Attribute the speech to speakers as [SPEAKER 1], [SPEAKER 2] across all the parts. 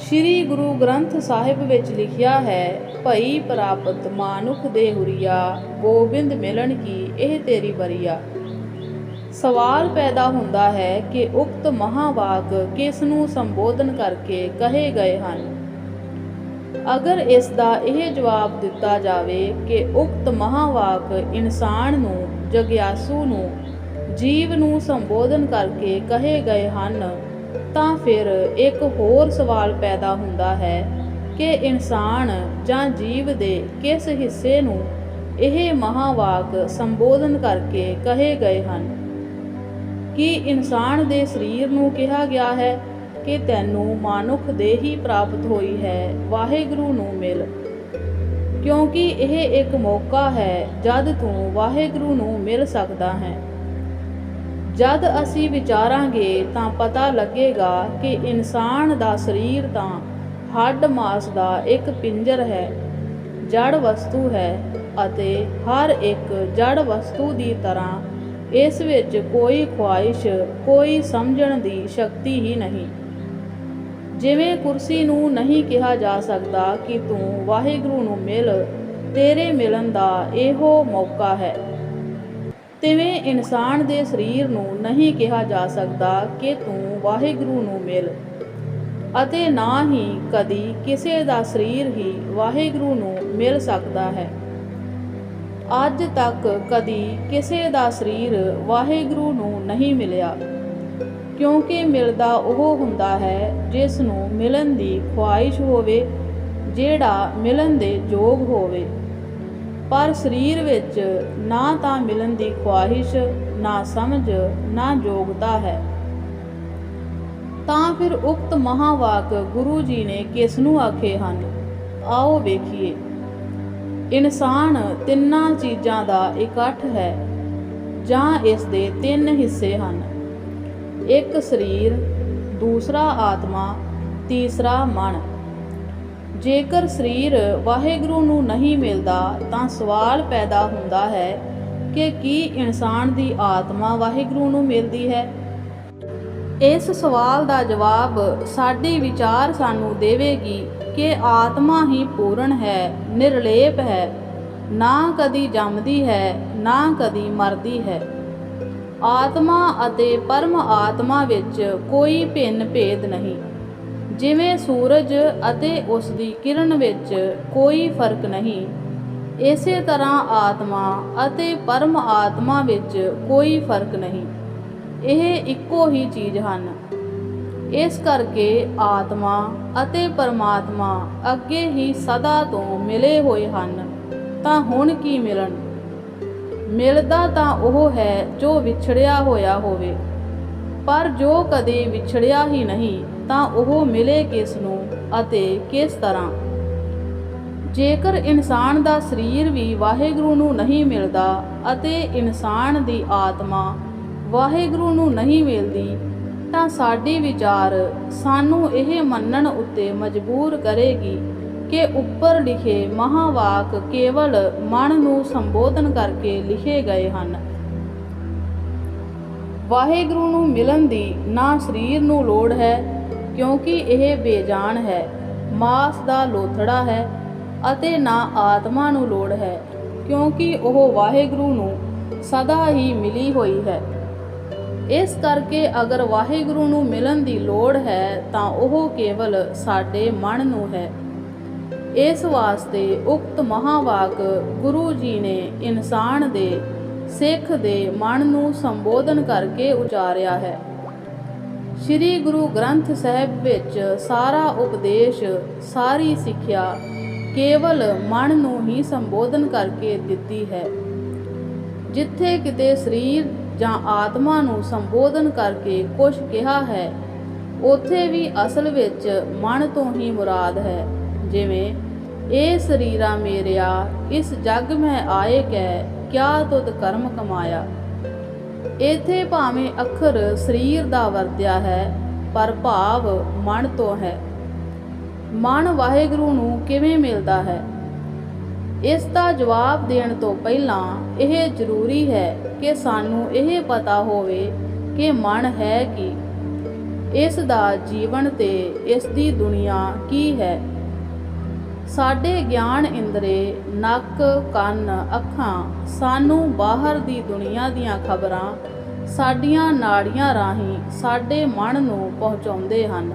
[SPEAKER 1] ਸ੍ਰੀ ਗੁਰੂ ਗ੍ਰੰਥ ਸਾਹਿਬ ਵਿੱਚ ਲਿਖਿਆ ਹੈ, ਭਈ ਪ੍ਰਾਪਤ ਮਾਨੁਖ ਦੇ ਹੁਰੀਆ, ਗੋਬਿੰਦ ਮਿਲਣ ਕੀ ਇਹ ਤੇਰੀ ਬਰੀਆ ਸਵਾਲ ਪੈਦਾ ਹੁੰਦਾ ਹੈ ਕਿ ਉਕਤ ਮਹਾਵਾਕ ਕਿਸ ਨੂੰ ਸੰਬੋਧਨ ਕਰਕੇ ਕਹੇ ਗਏ ਹਨ। ਅਗਰ ਇਸ ਦਾ ਇਹ ਜਵਾਬ ਦਿੱਤਾ ਜਾਵੇ ਕਿ ਉਕਤ ਮਹਾਵਾਕ ਇਨਸਾਨ ਨੂੰ, ਜਗਿਆਸੂ ਨੂੰ, ਜੀਵ ਨੂੰ ਸੰਬੋਧਨ ਕਰਕੇ ਕਹੇ ਗਏ ਹਨ ਤਾਂ ਫਿਰ ਇੱਕ ਹੋਰ ਸਵਾਲ ਪੈਦਾ ਹੁੰਦਾ ਹੈ ਕਿ ਇਨਸਾਨ ਜਾਂ ਜੀਵ ਦੇ ਕਿਸ ਹਿੱਸੇ ਨੂੰ ਇਹ ਮਹਾਵਾਕ ਸੰਬੋਧਨ ਕਰਕੇ ਕਹੇ ਗਏ ਹਨ? ਕਿ ਇਨਸਾਨ ਦੇ ਸਰੀਰ ਨੂੰ ਕਿਹਾ ਗਿਆ ਹੈ ਕਿ ਤੈਨੂੰ ਮਾਨੁਖ ਦੇਹੀ ਪ੍ਰਾਪਤ ਹੋਈ ਹੈ, ਵਾਹਿਗੁਰੂ ਨੂੰ ਮਿਲ? ਕਿਉਂਕਿ ਇਹ ਇੱਕ ਮੌਕਾ ਹੈ ਜਦ ਤੂੰ ਵਾਹਿਗੁਰੂ ਨੂੰ ਮਿਲ ਸਕਦਾ ਹੈ। ਜਦ ਅਸੀਂ ਵਿਚਾਰਾਂਗੇ ਤਾਂ ਪਤਾ ਲੱਗੇਗਾ ਕਿ ਇਨਸਾਨ ਦਾ ਸਰੀਰ ਤਾਂ ਹੱਡ ਮਾਸ ਦਾ ਇੱਕ ਪਿੰਜਰ ਹੈ ਜੜ ਵਸਤੂ ਹੈ ਅਤੇ ਹਰ ਇੱਕ ਜੜ ਵਸਤੂ ਦੀ ਤਰ੍ਹਾਂ ਇਸ ਵਿੱਚ ਕੋਈ ਖੁਆਇਸ਼, ਕੋਈ ਸਮਝਣ ਦੀ ਸ਼ਕਤੀ ਹੀ ਨਹੀਂ। ਜਿਵੇਂ ਕੁਰਸੀ ਨੂੰ ਨਹੀਂ ਕਿਹਾ ਜਾ ਸਕਦਾ ਕਿ ਤੂੰ ਵਾਹਿਗੁਰੂ ਨੂੰ ਮਿਲ, ਤੇਰੇ ਮਿਲਣ ਦਾ ਇਹੋ ਮੌਕਾ ਹੈ। ਤਿਵੇਂ ਇਨਸਾਨ ਦੇ ਸਰੀਰ ਨੂੰ ਨਹੀਂ ਕਿਹਾ ਜਾ ਸਕਦਾ ਕਿ ਤੂੰ ਵਾਹਿਗੁਰੂ ਨੂੰ ਮਿਲ। ਅਤੇ ਨਾ ਹੀ ਕਦੀ ਕਿਸੇ ਦਾ ਸਰੀਰ ਹੀ ਵਾਹਿਗੁਰੂ ਨੂੰ ਮਿਲ ਸਕਦਾ ਹੈ। ਅੱਜ ਤੱਕ ਕਦੀ ਕਿਸੇ ਦਾ ਸਰੀਰ ਵਾਹਿਗੁਰੂ ਨੂੰ ਨਹੀਂ ਮਿਲਿਆ। ਕਿਉਂਕਿ ਮਿਲਦਾ ਉਹ ਹੁੰਦਾ ਹੈ ਜਿਸ ਨੂੰ ਮਿਲਣ ਦੀ ਖੁਆਇਸ਼ ਹੋਵੇ, ਜਿਹੜਾ ਮਿਲਣ ਦੇ ਯੋਗ ਹੋਵੇ। ਪਰ ਸਰੀਰ ਵਿੱਚ ਨਾ ਤਾਂ ਮਿਲਣ ਦੀ ਖੁਆਇਸ਼ ਨਾ ਸਮਝ, ਨਾ ਯੋਗਤਾ ਹੈ। ਤਾਂ ਫਿਰ ਉਕਤ ਮਹਾਵਾਕ ਗੁਰੂ ਜੀ ਨੇ ਕਿਸ ਨੂੰ ਆਖੇ ਹਨ? ਆਓ ਵੇਖੀਏ। ਇਨਸਾਨ ਤਿੰਨਾਂ ਚੀਜ਼ਾਂ ਦਾ ਇਕੱਠ ਹੈ, ਜਾਂ ਇਸ ਦੇ ਤਿੰਨ ਹਿੱਸੇ ਹਨ। ਇੱਕ ਸਰੀਰ, ਦੂਸਰਾ ਆਤਮਾ, ਤੀਸਰਾ ਮਨ। ਜੇਕਰ ਸਰੀਰ ਵਾਹਿਗੁਰੂ ਨੂੰ ਨਹੀਂ ਮਿਲਦਾ, ਤਾਂ ਸਵਾਲ ਪੈਦਾ ਹੁੰਦਾ ਹੈ ਕਿ ਕੀ ਇਨਸਾਨ ਦੀ ਆਤਮਾ ਵਾਹਿਗੁਰੂ ਨੂੰ ਮਿਲਦੀ ਹੈ? ਇਸ ਸਵਾਲ ਦਾ ਜਵਾਬ ਸਾਡੇ ਵਿਚਾਰ ਸਾਨੂੰ ਦੇਵੇਗੀ ਕਿ ਆਤਮਾ ਹੀ ਪੂਰਨ ਹੈ, ਨਿਰਲੇਪ ਹੈ, ਨਾ ਕਦੀ ਜੰਮਦੀ ਹੈ, ਨਾ ਕਦੀ ਮਰਦੀ ਹੈ। ਆਤਮਾ ਅਤੇ ਪਰਮ ਆਤਮਾ ਵਿੱਚ ਕੋਈ ਭਿੰਨ ਭੇਦ ਨਹੀਂ। ਜਿਵੇਂ ਸੂਰਜ ਅਤੇ ਉਸ ਦੀ ਕਿਰਨ ਵਿੱਚ ਕੋਈ ਫ਼ਰਕ ਨਹੀਂ, ਇਸੇ ਤਰ੍ਹਾਂ ਆਤਮਾ ਅਤੇ ਪਰਮ ਆਤਮਾ ਵਿੱਚ ਕੋਈ ਫ਼ਰਕ ਨਹੀਂ। ਇਹ ਇੱਕੋ ਹੀ ਚੀਜ਼ ਹਨ। ਇਸ ਕਰਕੇ ਆਤਮਾ ਅਤੇ ਪਰਮਾਤਮਾ ਅੱਗੇ ਹੀ ਸਦਾ ਤੋਂ ਮਿਲੇ ਹੋਏ ਹਨ, ਤਾਂ ਹੁਣ ਕੀ ਮਿਲਣ? ਮਿਲਦਾ ਤਾਂ ਉਹ ਹੈ ਜੋ ਵਿਛੜਿਆ ਹੋਇਆ ਹੋਵੇ, ਪਰ ਜੋ ਕਦੇ ਵਿਛੜਿਆ ਹੀ ਨਹੀਂ ਤਾਂ ਉਹ ਮਿਲੇ ਕਿਸ ਨੂੰ ਅਤੇ ਕਿਸ ਤਰ੍ਹਾਂ? ਜੇਕਰ ਇਨਸਾਨ ਦਾ ਸਰੀਰ ਵੀ ਵਾਹਿਗੁਰੂ ਨੂੰ ਨਹੀਂ ਮਿਲਦਾ ਅਤੇ ਇਨਸਾਨ ਦੀ ਆਤਮਾ ਵਾਹਿਗੁਰੂ ਨੂੰ ਨਹੀਂ ਮਿਲਦੀ, ਤਾਂ ਸਾਡੀ ਵਿਚਾਰ ਸਾਨੂੰ ਇਹ ਮੰਨਣ ਉੱਤੇ ਮਜਬੂਰ ਕਰੇਗੀ ਕਿ ਉੱਪਰ ਲਿਖੇ ਮਹਾਵਾਕ ਕੇਵਲ ਮਨ ਨੂੰ ਸੰਬੋਧਨ ਕਰਕੇ ਲਿਖੇ ਗਏ ਹਨ। ਵਾਹਿਗੁਰੂ ਨੂੰ ਮਿਲਣ ਦੀ ਨਾ ਸਰੀਰ ਨੂੰ ਲੋੜ ਹੈ ਕਿਉਂਕਿ ਇਹ ਬੇਜਾਨ ਹੈ, ਮਾਸ ਦਾ ਲੋਥੜਾ ਹੈ ਅਤੇ ਨਾ ਆਤਮਾ ਨੂੰ ਲੋੜ ਹੈ, ਕਿਉਂਕਿ ਉਹ ਵਾਹਿਗੁਰੂ ਨੂੰ ਸਦਾ ਹੀ ਮਿਲੀ ਹੋਈ ਹੈ। ਇਸ ਕਰਕੇ ਅਗਰ ਵਾਹਿਗੁਰੂ ਨੂੰ ਮਿਲਣ ਦੀ ਲੋੜ ਹੈ ਤਾਂ ਉਹ ਕੇਵਲ ਸਾਡੇ ਮਨ ਨੂੰ ਹੈ। ਇਸ ਵਾਸਤੇ ਉਕਤ ਮਹਾਵਾਕ ਗੁਰੂ ਜੀ ਨੇ ਇਨਸਾਨ ਦੇ, ਸਿੱਖ ਦੇ ਮਨ ਨੂੰ ਸੰਬੋਧਨ ਕਰਕੇ ਉਚਾਰਿਆ ਹੈ। ਸ੍ਰੀ ਗੁਰੂ ਗ੍ਰੰਥ ਸਾਹਿਬ ਵਿੱਚ ਸਾਰਾ ਉਪਦੇਸ਼, ਸਾਰੀ ਸਿੱਖਿਆ ਕੇਵਲ ਮਨ ਨੂੰ ਹੀ ਸੰਬੋਧਨ ਕਰਕੇ ਦਿੱਤੀ ਹੈ। ਜਿੱਥੇ ਕਿਤੇ ਸਰੀਰ ਜਾਂ ਆਤਮਾ ਨੂੰ ਸੰਬੋਧਨ ਕਰਕੇ ਕੁਝ ਕਿਹਾ ਹੈ, ਉਥੇ ਵੀ ਅਸਲ ਵਿੱਚ ਮਨ ਤੋਂ ਹੀ ਮੁਰਾਦ ਹੈ। ਜਿਵੇਂ ਇਹ ਸਰੀਰਾ ਮੇਰਿਆ, ਇਸ ਜਗ ਮੈਂ ਆਏ ਕੈ, ਕਿਆ ਤੁਧ ਕਰਮ ਕਮਾਇਆ? ਇਥੇ ਭਾਵੇਂ ਅੱਖਰ ਸਰੀਰ ਦਾ ਵਰਤਿਆ ਹੈ, ਪਰ ਭਾਵ ਮਨ ਤੋਂ ਹੈ। ਮਨ ਵਾਹਿਗੁਰੂ ਨੂੰ ਕਿਵੇਂ ਮਿਲਦਾ ਹੈ? ਇਸ ਦਾ ਜਵਾਬ ਦੇਣ ਤੋਂ ਪਹਿਲਾਂ ਇਹ ਜ਼ਰੂਰੀ ਹੈ ਕਿ ਸਾਨੂੰ ਇਹ ਪਤਾ ਹੋਵੇ ਕਿ ਮਨ ਹੈ ਕੀ। ਇਸ ਦਾ ਜੀਵਨ ਤੇ ਇਸ ਦੀ ਦੁਨੀਆ ਕੀ ਹੈ? ਸਾਡੇ ਗਿਆਨ ਇੰਦਰੇ, ਨੱਕ, ਕੰਨ, ਅੱਖਾਂ, ਸਾਨੂੰ ਬਾਹਰ ਦੀ ਦੁਨੀਆ ਦੀਆਂ ਖਬਰਾਂ, ਸਾਡੀਆਂ ਨਾੜੀਆਂ ਰਾਹੀਂ ਸਾਡੇ ਮਨ ਨੂੰ ਪਹੁੰਚਾਉਂਦੇ ਹਨ।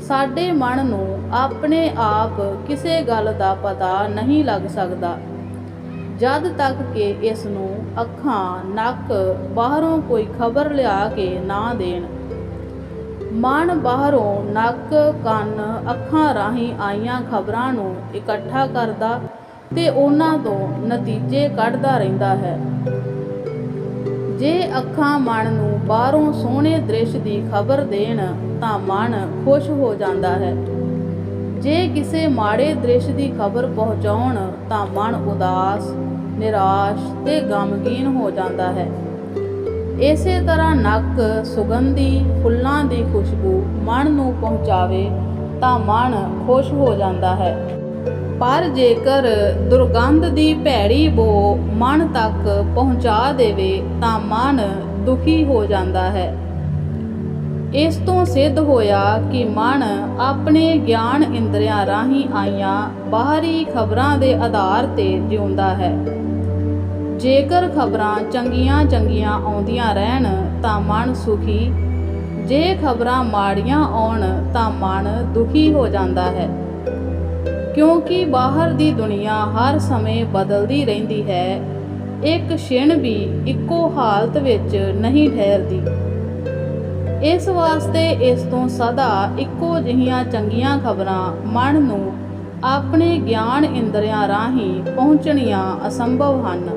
[SPEAKER 1] ਸਾਡੇ ਮਨ ਨੂੰ ਆਪਣੇ ਆਪ ਕਿਸੇ ਗੱਲ ਦਾ ਪਤਾ ਨਹੀਂ ਲੱਗ ਸਕਦਾ। ਜਦ ਤੱਕ ਕਿ ਇਸ ਨੂੰ ਅੱਖਾਂ, ਨੱਕ, ਬਾਹਰੋਂ ਕੋਈ ਖਬਰ ਲਿਆ ਕੇ ਨਾ ਦੇਣ ਮਨ ਬਾਹਰੋਂ ਨੱਕ, ਕੰਨ, ਅੱਖਾਂ ਰਾਹੀਂ ਆਈਆਂ ਖਬਰਾਂ ਨੂੰ ਇਕੱਠਾ ਕਰਦਾ ਤੇ ਉਹਨਾਂ ਤੋਂ ਨਤੀਜੇ ਕੱਢਦਾ ਰਹਿੰਦਾ ਹੈ। ਜੇ ਅੱਖਾਂ ਮਨ ਨੂੰ ਬਾਹਰੋਂ ਸੋਹਣੇ ਦ੍ਰਿਸ਼ ਦੀ ਖਬਰ ਦੇਣ ਤਾਂ ਮਨ ਖੁਸ਼ ਹੋ ਜਾਂਦਾ ਹੈ। ਜੇ ਕਿਸੇ ਮਾੜੇ ਦ੍ਰਿਸ਼ ਦੀ ਖਬਰ ਪਹੁੰਚਾਉਣ ਤਾਂ ਮਨ ਉਦਾਸ, ਨਿਰਾਸ਼ ਤੇ ਗਮਗੀਨ ਹੋ ਜਾਂਦਾ ਹੈ। ਇਸੇ ਤਰ੍ਹਾਂ ਨੱਕ ਸੁਗੰਧੀ ਫੁੱਲਾਂ ਦੀ ਖੁਸ਼ਬੂ ਮਨ ਨੂੰ ਪਹੁੰਚਾਵੇ ਤਾਂ ਮਨ ਖੁਸ਼ ਹੋ ਜਾਂਦਾ ਹੈ। ਪਰ ਜੇਕਰ ਦੁਰਗੰਧ ਦੀ ਭੈੜੀ ਬੋ ਮਨ ਤੱਕ ਪਹੁੰਚਾ ਦੇਵੇ ਤਾਂ ਮਨ ਦੁਖੀ ਹੋ ਜਾਂਦਾ ਹੈ। ਇਸ ਤੋਂ ਸਿੱਧ ਹੋਇਆ ਕਿ ਮਨ ਆਪਣੇ ਗਿਆਨ ਇੰਦਰੀਆਂ ਰਾਹੀਂ ਆਈਆਂ ਬਾਹਰੀ ਖਬਰਾਂ ਦੇ ਆਧਾਰ ਤੇ ਜਿਉਂਦਾ ਹੈ। ਜੇਕਰ ਖਬਰਾਂ ਚੰਗੀਆਂ ਚੰਗੀਆਂ ਆਉਂਦੀਆਂ ਰਹਿਣ ਤਾਂ ਮਨ ਸੁਖੀ, ਜੇ ਖਬਰਾਂ ਮਾੜੀਆਂ ਆਉਣ ਤਾਂ ਮਨ ਦੁਖੀ ਹੋ ਜਾਂਦਾ ਹੈ। ਕਿਉਂਕਿ ਬਾਹਰ ਦੀ ਦੁਨੀਆ ਹਰ ਸਮੇਂ ਬਦਲਦੀ ਰਹਿੰਦੀ ਹੈ, ਇੱਕ ਛਿਣ ਵੀ ਇੱਕੋ ਹਾਲਤ ਵਿੱਚ ਨਹੀਂ ਠਹਿਰਦੀ। ਇਸ ਵਾਸਤੇ ਇਸ ਤੋਂ ਸਦਾ ਇੱਕੋ ਜਿਹੀਆਂ ਚੰਗੀਆਂ ਖਬਰਾਂ ਮਨ ਨੂੰ ਆਪਣੇ ਗਿਆਨ ਇੰਦਰੀਆਂ ਰਾਹੀਂ ਪਹੁੰਚਣੀਆਂ ਅਸੰਭਵ ਹਨ।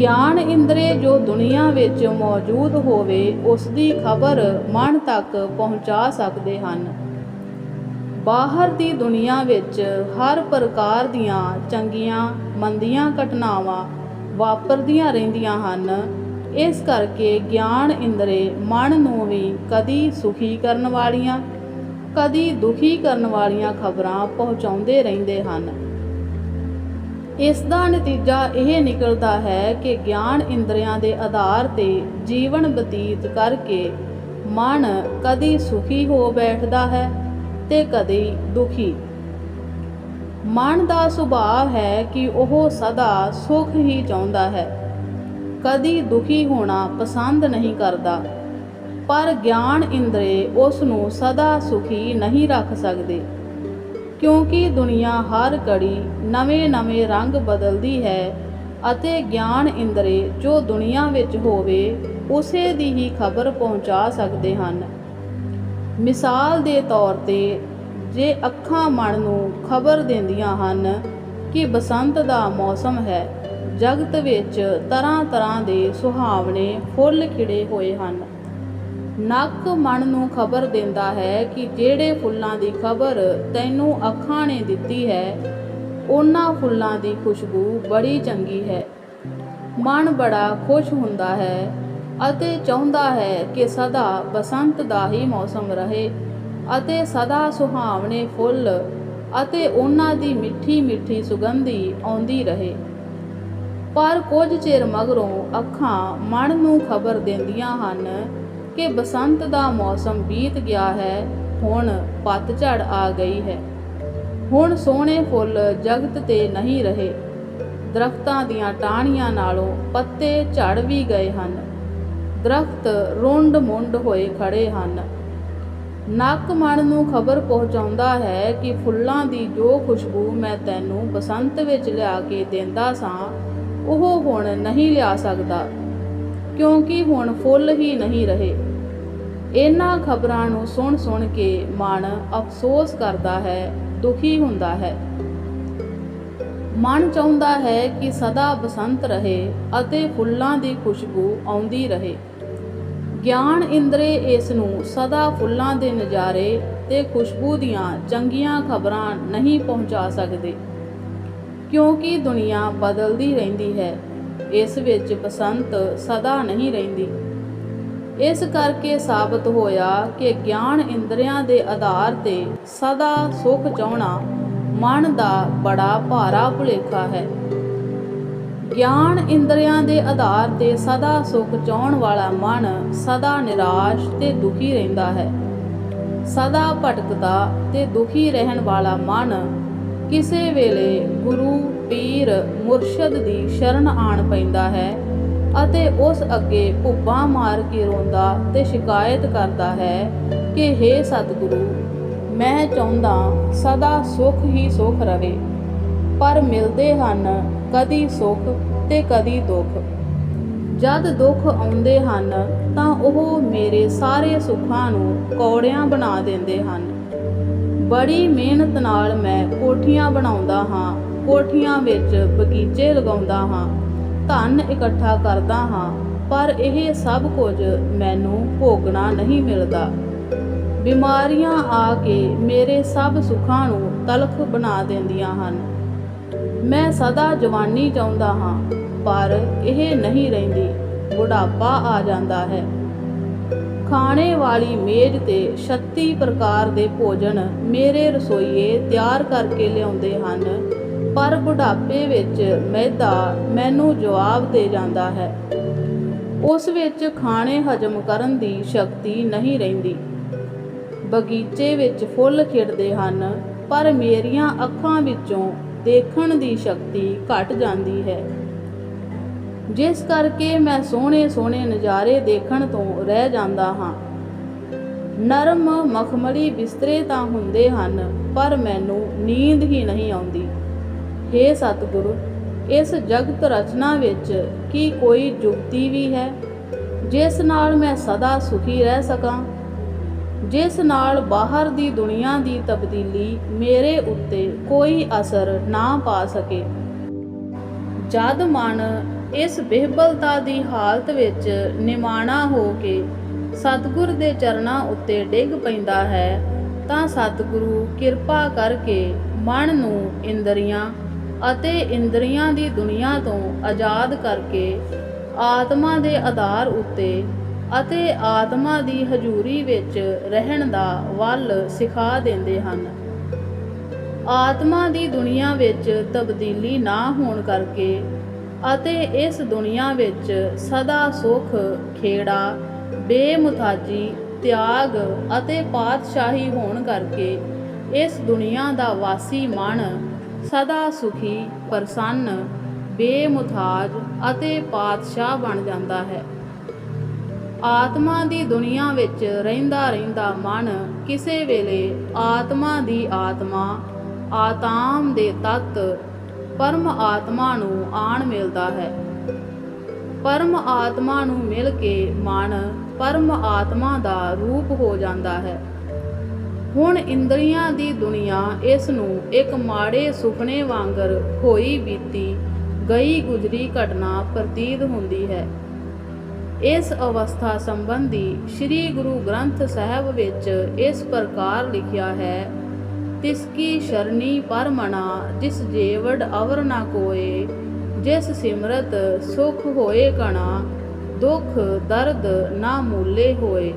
[SPEAKER 1] ਗਿਆਨ ਇੰਦਰੇ ਜੋ ਦੁਨੀਆ ਵਿੱਚ ਮੌਜੂਦ ਹੋਵੇ, ਉਸ ਦੀ ਖਬਰ ਮਨ ਤੱਕ ਪਹੁੰਚਾ ਸਕਦੇ ਹਨ। ਬਾਹਰ ਦੀ ਦੁਨੀਆ ਵਿੱਚ ਹਰ ਪ੍ਰਕਾਰ ਦੀਆਂ ਚੰਗੀਆਂ, ਮੰਦੀਆਂ ਘਟਨਾਵਾਂ ਵਾਪਰਦੀਆਂ ਰਹਿੰਦੀਆਂ ਹਨ। ਇਸ ਕਰਕੇ ਗਿਆਨ ਇੰਦਰੇ ਮਨ ਨੂੰ ਵੀ ਕਦੀ ਸੁਖੀ ਕਰਨ ਵਾਲੀਆਂ, ਕਦੀ ਦੁਖੀ ਕਰਨ ਵਾਲੀਆਂ ਖਬਰਾਂ ਪਹੁੰਚਾਉਂਦੇ ਰਹਿੰਦੇ ਹਨ। ਇਸ ਦਾ ਨਤੀਜਾ ਇਹ ਨਿਕਲਦਾ ਹੈ ਕਿ ਗਿਆਨ ਇੰਦਰੀਆਂ ਦੇ ਆਧਾਰ ਤੇ ਜੀਵਨ ਬਤੀਤ ਕਰਕੇ ਮਨ ਕਦੀ ਸੁਖੀ ਹੋ ਬੈਠਦਾ ਹੈ ਤੇ ਕਦੇ ਦੁਖੀ। ਮਨ ਦਾ ਸੁਭਾਅ ਹੈ ਕਿ ਉਹ ਸਦਾ ਸੁਖ ਹੀ ਚਾਹੁੰਦਾ ਹੈ। ਕਦੀ ਦੁਖੀ ਹੋਣਾ ਪਸੰਦ ਨਹੀਂ ਕਰਦਾ, ਪਰ ਗਿਆਨ ਇੰਦਰੇ ਉਸ ਨੂੰ ਸਦਾ ਸੁਖੀ ਨਹੀਂ ਰੱਖ ਸਕਦੇ। ਕਿਉਂਕਿ ਦੁਨੀਆ ਹਰ ਘੜੀ ਨਵੇਂ-ਨਵੇਂ ਰੰਗ ਬਦਲਦੀ ਹੈ ਅਤੇ ਗਿਆਨ ਇੰਦਰੇ ਜੋ ਦੁਨੀਆ ਵਿੱਚ ਹੋਵੇ, ਉਸੇ ਦੀ ਹੀ ਖਬਰ ਪਹੁੰਚਾ ਸਕਦੇ ਹਨ। ਮਿਸਾਲ ਦੇ ਤੌਰ ਤੇ, ਜੇ ਅੱਖਾਂ ਮਨ ਨੂੰ ਖਬਰ ਦਿੰਦੀਆਂ ਹਨ ਕਿ ਬਸੰਤ ਦਾ ਮੌਸਮ ਹੈ, ਜਗਤ ਵਿੱਚ ਤਰ੍ਹਾਂ-ਤਰ੍ਹਾਂ ਦੇ ਸੁਹਾਵਣੇ ਫੁੱਲ ਖਿੜੇ ਹੋਏ ਹਨ। ਨੱਕ ਮਨ ਨੂੰ ਖਬਰ ਦਿੰਦਾ ਹੈ ਕਿ ਜਿਹੜੇ ਫੁੱਲਾਂ ਦੀ ਖਬਰ ਤੈਨੂੰ ਅੱਖਾਂ ਨੇ ਦਿੱਤੀ ਹੈ, ਉਹਨਾਂ ਫੁੱਲਾਂ ਦੀ ਖੁਸ਼ਬੂ ਬੜੀ ਚੰਗੀ ਹੈ। ਮਨ ਬੜਾ ਖੁਸ਼ ਹੁੰਦਾ ਹੈ ਅਤੇ ਚਾਹੁੰਦਾ ਹੈ ਕਿ ਸਦਾ ਬਸੰਤ ਦਾ ਹੀ ਮੌਸਮ ਰਹੇ ਅਤੇ ਸਦਾ ਸੁਹਾਵਣੇ ਫੁੱਲ ਅਤੇ ਉਹਨਾਂ ਦੀ ਮਿੱਠੀ ਮਿੱਠੀ ਸੁਗੰਧੀ ਆਉਂਦੀ ਰਹੇ। ਪਰ ਕੁਝ ਚਿਰ ਮਗਰੋਂ ਅੱਖਾਂ ਮਨ ਨੂੰ ਖਬਰ ਦਿੰਦੀਆਂ ਹਨ ਕਿ ਬਸੰਤ ਦਾ ਮੌਸਮ ਬੀਤ ਗਿਆ ਹੈ, ਹੁਣ ਪਤਝੜ ਆ ਗਈ ਹੈ। ਹੁਣ ਸੋਹਣੇ ਫੁੱਲ ਜਗਤ ਤੇ ਨਹੀਂ ਰਹੇ। ਦਰਖਤਾਂ ਦੀਆਂ ਟਾਹਣੀਆਂ ਨਾਲੋਂ ਪੱਤੇ ਝੜ ਵੀ ਗਏ ਹਨ। ਦਰਖਤ ਰੁੰਡ ਮੁੰਡ ਹੋਏ ਖੜੇ ਹਨ। ਨੱਕ ਮਨ ਨੂੰ ਖਬਰ ਪਹੁੰਚਾਉਂਦਾ ਹੈ ਕਿ ਫੁੱਲਾਂ ਦੀ ਜੋ ਖੁਸ਼ਬੂ ਮੈਂ ਤੈਨੂੰ ਬਸੰਤ ਵਿੱਚ ਲਿਆ ਕੇ ਦਿੰਦਾ ਸਾਂ, ਉਹ ਹੁਣ ਨਹੀਂ ਲਿਆ ਸਕਦਾ। ਕਿਉਂਕਿ ਹੁਣ ਫੁੱਲ ਹੀ ਨਹੀਂ ਰਹੇ। ਇਹਨਾਂ ਖਬਰਾਂ ਨੂੰ ਸੁਣ ਸੁਣ ਕੇ ਮਨ ਅਫਸੋਸ ਕਰਦਾ ਹੈ, ਦੁਖੀ ਹੁੰਦਾ ਹੈ। ਮਨ ਚਾਹੁੰਦਾ ਹੈ ਕਿ ਸਦਾ ਬਸੰਤ ਰਹੇ ਅਤੇ ਫੁੱਲਾਂ ਦੀ ਖੁਸ਼ਬੂ ਆਉਂਦੀ ਰਹੇ। ਗਿਆਨ ਇੰਦਰੇ ਇਸ ਨੂੰ ਸਦਾ ਫੁੱਲਾਂ ਦੇ ਨਜ਼ਾਰੇ ਤੇ ਖੁਸ਼ਬੂ ਦੀਆਂ ਚੰਗੀਆਂ ਖਬਰਾਂ ਨਹੀਂ ਪਹੁੰਚਾ ਸਕਦੇ। ਕਿਉਂਕਿ ਦੁਨੀਆ ਬਦਲਦੀ ਰਹਿੰਦੀ ਹੈ। ਇਸ ਵਿੱਚ ਬਸੰਤ ਸਦਾ ਨਹੀਂ ਰਹਿੰਦੀ। ਇਸ ਕਰਕੇ ਸਾਬਤ ਹੋਇਆ ਕਿ ਗਿਆਨ ਇੰਦਰੀਆਂ ਦੇ ਆਧਾਰ ਤੇ ਸਦਾ ਸੁਖ ਚਾਹਣਾ ਮਨ ਦਾ ਬੜਾ ਭਾਰਾ ਭੁਲੇਖਾ ਹੈ। ਗਿਆਨ ਇੰਦਰੀਆਂ ਦੇ ਆਧਾਰ ਤੇ ਸਦਾ ਸੁਖ ਚਾਉਣ ਵਾਲਾ ਮਨ ਸਦਾ ਨਿਰਾਸ਼ ਤੇ ਦੁਖੀ ਰਹਿੰਦਾ ਹੈ। ਸਦਾ ਭਟਕਦਾ ਤੇ ਦੁਖੀ ਰਹਿਣ ਵਾਲਾ ਮਨ ਕਿਸੇ ਵੇਲੇ ਗੁਰੂ ਪੀਰ ਮੁਰਸ਼ਦ ਦੀ ਸ਼ਰਨ ਆਣ ਪੈਂਦਾ ਹੈ ਅਤੇ ਉਸ ਅੱਗੇ ਭੁੱਬਾਂ ਮਾਰ ਕੇ ਰੋਂਦਾ ਤੇ ਸ਼ਿਕਾਇਤ ਕਰਦਾ ਹੈ ਕਿ हे ਸਤਿਗੁਰੂ, ਮੈਂ ਚਾਹੁੰਦਾ ਸਦਾ ਸੁਖ ਹੀ ਸੁਖ ਰਵੇ, ਪਰ ਮਿਲਦੇ ਹਨ ਕਦੀ ਸੁਖ ਤੇ ਕਦੀ ਦੁੱਖ। ਜਦ ਦੁੱਖ ਆਉਂਦੇ ਹਨ, ਤਾਂ ਉਹ ਮੇਰੇ ਸਾਰੇ ਸੁੱਖਾਂ ਨੂੰ ਕੌੜਿਆਂ ਬਣਾ ਦਿੰਦੇ ਹਨ। ਬੜੀ ਮਿਹਨਤ ਨਾਲ ਮੈਂ ਕੋਠੀਆਂ ਬਣਾਉਂਦਾ ਹਾਂ ਕੋਠੀਆਂ ਵਿੱਚ ਬਗੀਚੇ ਲਗਾਉਂਦਾ ਹਾਂ, ਧਨ ਇਕੱਠਾ ਕਰਦਾ ਹਾਂ, ਪਰ ਇਹ ਸਭ ਕੁਝ ਮੈਨੂੰ ਭੋਗਣਾ ਨਹੀਂ ਮਿਲਦਾ। ਬਿਮਾਰੀਆਂ ਆ ਕੇ ਮੇਰੇ ਸਭ ਸੁੱਖਾਂ ਨੂੰ ਤਲਖ ਬਣਾ ਦਿੰਦੀਆਂ ਹਨ। ਮੈਂ ਸਦਾ ਜਵਾਨੀ ਚਾਹੁੰਦਾ ਹਾਂ, ਪਰ ਇਹ ਨਹੀਂ ਰਹਿੰਦੀ, ਬੁਢਾਪਾ ਆ ਜਾਂਦਾ ਹੈ। ਖਾਣੇ ਵਾਲੀ ਮੇਜ਼ ਤੇ 36 ਪ੍ਰਕਾਰ ਦੇ ਭੋਜਨ ਮੇਰੇ ਰਸੋਈਏ ਤਿਆਰ ਕਰਕੇ ਲਿਆਉਂਦੇ ਹਨ। ਪਰ ਬੁਢਾਪੇ ਵਿੱਚ ਮੈਦਾ ਮੈਨੂੰ ਜਵਾਬ ਦੇ ਜਾਂਦਾ ਹੈ। ਉਸ ਵਿੱਚ ਖਾਣੇ ਹਜਮ ਕਰਨ ਦੀ ਸ਼ਕਤੀ ਨਹੀਂ ਰਹਿੰਦੀ। ਬਗੀਚੇ ਵਿੱਚ ਫੁੱਲ ਖਿੜਦੇ ਹਨ, ਪਰ ਮੇਰੀਆਂ ਅੱਖਾਂ ਵਿੱਚੋਂ ਦੇਖਣ ਦੀ ਸ਼ਕਤੀ ਘਟ ਜਾਂਦੀ ਹੈ। ਜਿਸ ਕਰਕੇ ਮੈਂ ਸੋਹਣੇ ਸੋਹਣੇ ਨਜ਼ਾਰੇ ਦੇਖਣ ਤੋਂ ਰਹਿ ਜਾਂਦਾ ਹਾਂ। ਨਰਮ, ਮਖਮਲੀ ਬਿਸਤਰੇ ਤਾਂ ਹੁੰਦੇ ਹਨ, ਪਰ ਮੈਨੂੰ ਨੀਂਦ ਹੀ ਨਹੀਂ ਆਉਂਦੀ। हे ਸਤਿਗੁਰੂ, ਇਸ ਜਗਤ ਰਚਨਾ ਵਿੱਚ ਕੀ ਕੋਈ ਜੁਗਤੀ ਵੀ ਹੈ? ਜਿਸ ਨਾਲ ਮੈਂ ਸਦਾ ਸੁਖੀ ਰਹਿ ਸਕਾਂ, ਜਿਸ ਨਾਲ ਬਾਹਰ ਦੀ ਦੁਨੀਆ ਦੀ ਤਬਦੀਲੀ ਮੇਰੇ ਉੱਤੇ ਕੋਈ ਅਸਰ ਨਾ ਪਾ ਸਕੇ। ਜਦ ਮਨ ਇਸ ਬਿਹਬਲਤਾ ਦੀ ਹਾਲਤ ਵਿੱਚ ਨਿਮਾਣਾ ਹੋ ਕੇ ਸਤਿਗੁਰ ਦੇ ਚਰਨਾਂ ਉੱਤੇ ਡਿੱਗ ਪੈਂਦਾ ਹੈ, ਤਾਂ ਸਤਿਗੁਰੂ ਕਿਰਪਾ ਕਰਕੇ ਮਨ ਨੂੰ ਇੰਦਰੀਆਂ ਅਤੇ ਇੰਦਰੀਆਂ ਦੀ ਦੁਨੀਆ ਤੋਂ ਆਜ਼ਾਦ ਕਰਕੇ ਆਤਮਾ ਦੇ ਆਧਾਰ ਉੱਤੇ ਅਤੇ ਆਤਮਾ ਦੀ ਹਜ਼ੂਰੀ ਵਿੱਚ ਰਹਿਣ ਦਾ ਵੱਲ ਸਿਖਾ ਦਿੰਦੇ ਹਨ। ਆਤਮਾ ਦੀ ਦੁਨੀਆ ਵਿੱਚ ਤਬਦੀਲੀ ਨਾ ਹੋਣ ਕਰਕੇ ਅਤੇ ਇਸ ਦੁਨੀਆ ਵਿੱਚ ਸਦਾ ਸੁਖ, ਖੇੜਾ ਬੇਮੁਤਾਜੀ ਤਿਆਗ ਅਤੇ ਪਾਤਸ਼ਾਹੀ ਹੋਣ ਕਰਕੇ ਇਸ ਦੁਨੀਆ ਦਾ ਵਾਸੀ ਮਨ ਸਦਾ ਸੁਖੀ, ਪ੍ਰਸੰਨ ਬੇਮੁਤਾਜ ਅਤੇ ਪਾਤਸ਼ਾਹ ਬਣ ਜਾਂਦਾ ਹੈ। ਆਤਮਾ ਦੀ ਦੁਨੀਆ ਵਿੱਚ ਰਹਿੰਦਾ ਰਹਿੰਦਾ ਮਨ ਕਿਸੇ ਵੇਲੇ ਆਤਮਾ ਦੀ ਆਤਮਾ, ਆਤਾਮ ਦੇ ਤਤ ਪਰਮ ਆਤਮਾ ਨੂੰ ਆਣ ਮਿਲਦਾ ਹੈ। ਪਰਮ ਆਤਮਾ ਨੂੰ ਮਿਲ ਕੇ ਮਨ ਪਰਮ ਆਤਮਾ ਦਾ ਰੂਪ ਹੋ ਜਾਂਦਾ ਹੈ। ਹੁਣ ਇੰਦਰੀਆਂ ਦੀ ਦੁਨੀਆ ਇਸ ਨੂੰ ਇੱਕ ਮਾੜੇ ਸੁਪਨੇ ਵਾਂਗਰ ਹੋਈ ਬੀਤੀ, ਗਈ ਗੁਜ਼ਰੀ ਘਟਨਾ ਪ੍ਰਤੀਤ ਹੁੰਦੀ ਹੈ। ਇਸ ਅਵਸਥਾ ਸੰਬੰਧੀ ਸ੍ਰੀ ਗੁਰੂ ਗ੍ਰੰਥ ਸਾਹਿਬ ਵਿੱਚ ਇਸ ਪ੍ਰਕਾਰ ਲਿਖਿਆ ਹੈ ਤਿਸ ਕੀ ਸ਼ਰਨੀ ਪਰਮਣਾ, ਜਿਸ ਜੇਵੜ ਅਵਰ ਨਾ ਕੋਏ, ਜਿਸ ਸਿਮਰਤ ਸੁਖ ਹੋਏ ਕਣਾ ਦੁਖ ਦਰਦ ਨਾ ਮੂਲੇ ਹੋਏ।